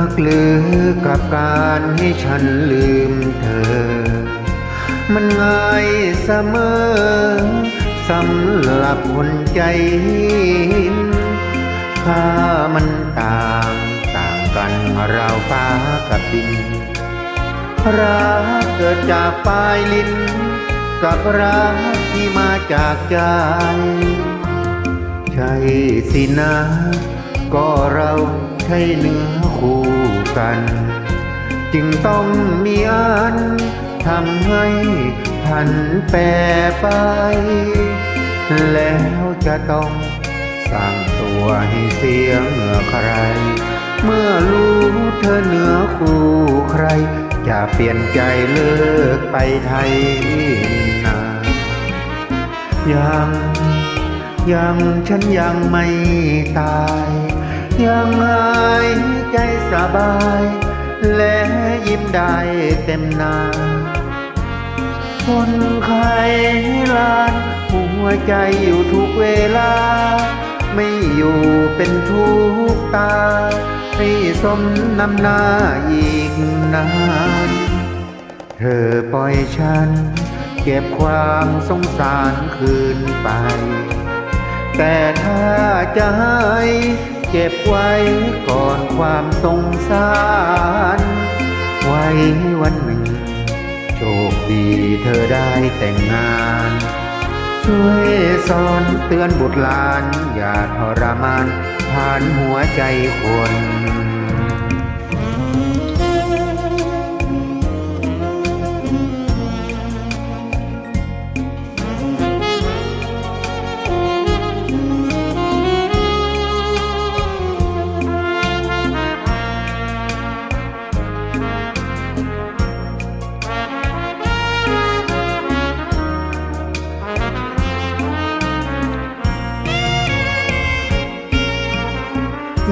นักลือกับการให้ฉันลืมเธอ มันง่ายเสมอสำหรับคนใจหินถ้ามันต่างต่างกันเราวฟ้ากับดินรักเกิดจากปลายลิ้น กับรักที่มาจากใจใช่สินะ ก็เรา ช่เนื้อคู่กัน จึงต้องมีอันทำให้พันแปรไป แล้วจะต้องสร้างตัวให้เสียงใคร เมื่อรู้เธอเนื้อคู่ใคร จะเปลี่ยนใจเลิกไปไทยนายังยังฉันยังไม่ตาย ยัง ใจสบาย และยิ้มได้เต็มหน้า คนไข้ลานหัวใจอยู่ทุกเวลา ไม่อยู่เป็นทุกตา ให้สมน้ำหน้าอีกนาน เธอปล่อยฉัน เก็บความสงสารคืนไป แต่ถ้าจะให้ เก็บไว้ก่อนความสงสาร ไว้วันหนึ่ง โชคดีเธอได้แต่งงาน ช่วยสอนเตือนบุตรหลาน อย่าทรมานผ่านหัวใจคน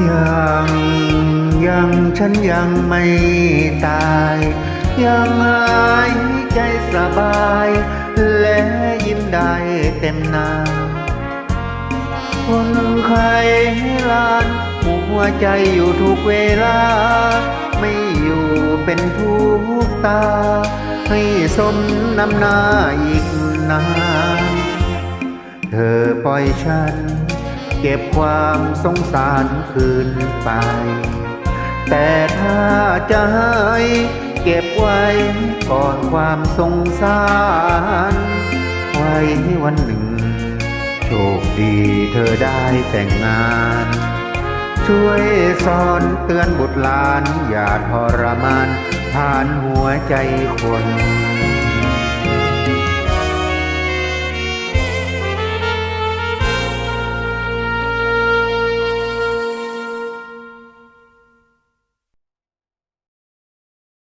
ยังยังฉันยังไม่ตาย ยังหายใจสบาย และยิ้มได้เต็มหน้าคนไข้ลานหัวใจอยู่ทุกเวลา ไม่อยู่เป็นทุกตา ให้สมน้ำหน้าอีกนาน เธอปล่อยฉัน เก็บความสงสารคืนไป แต่ถ้าจะให้เก็บไว้ก่อนความสงสารไว้วันหนึ่ง โชคดีเธอได้แต่งงาน ช่วยสอนเตือนบุตรหลาน อย่าทรมานผ่านหัวใจคน